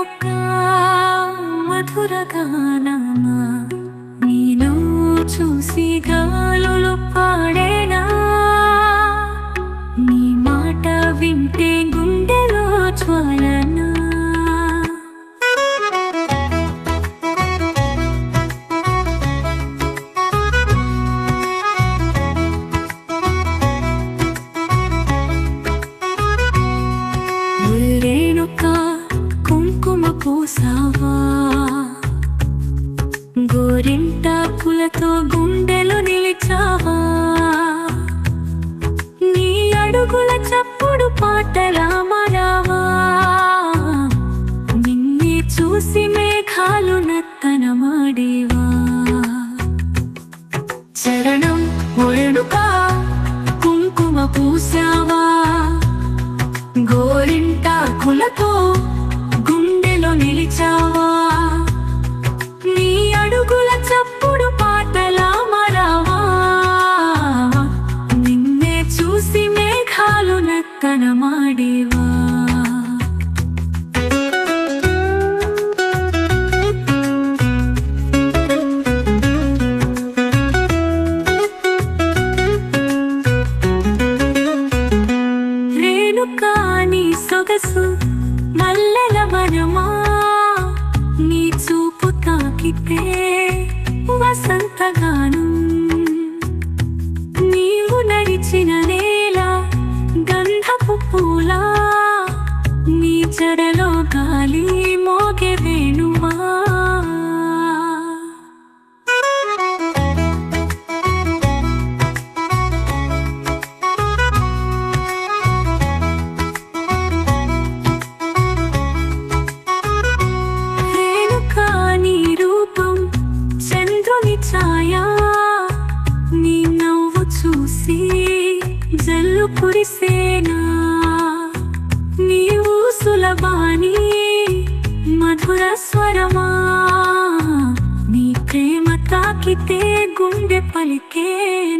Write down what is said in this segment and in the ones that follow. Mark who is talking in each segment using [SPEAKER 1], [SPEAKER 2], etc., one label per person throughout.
[SPEAKER 1] యొక్క మధుర గానమా? నీలో చూసి గాలులు పా పూసావా? గోరింటాకులతో గుండెలు నిలిచావా? నీ అడుగుల చప్పుడు పాటలా మేఘాలు నక్కనమాడేవా రేణుకా నీ సొగసు మల్లెల వనమా? నీ చూపు తాకితే వసంతగాను చూసి జల్లు కురిసేనా? నీవు సులభాని మధుర స్వరమా? నీ ప్రేమ తాకితే గుండె పలికేనా?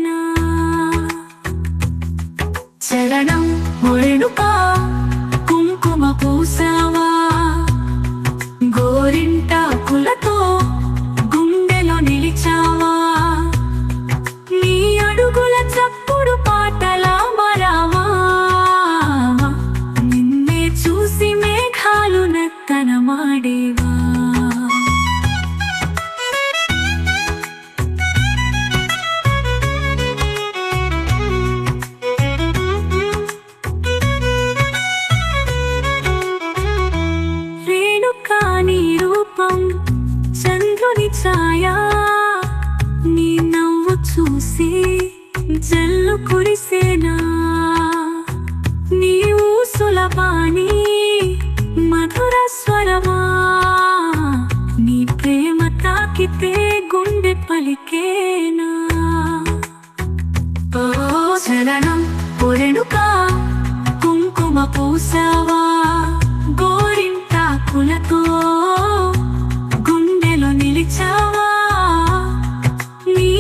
[SPEAKER 1] మేఘాలు నత్తనమాడేవా రేణుకా నీ రూపం చంద్రుని ఛాయా? నీ నవ్వు చూసి జల్లు కురిసేనా? నీవు ఊసులపాని స్వరమా? నీ ప్రేమ తాకితే గుండె పలికేనా? శరణం పొరెనుకా కుంకుమ పూసావా? గోరింటాకులతో గుండెలో నిలిచావా? నీ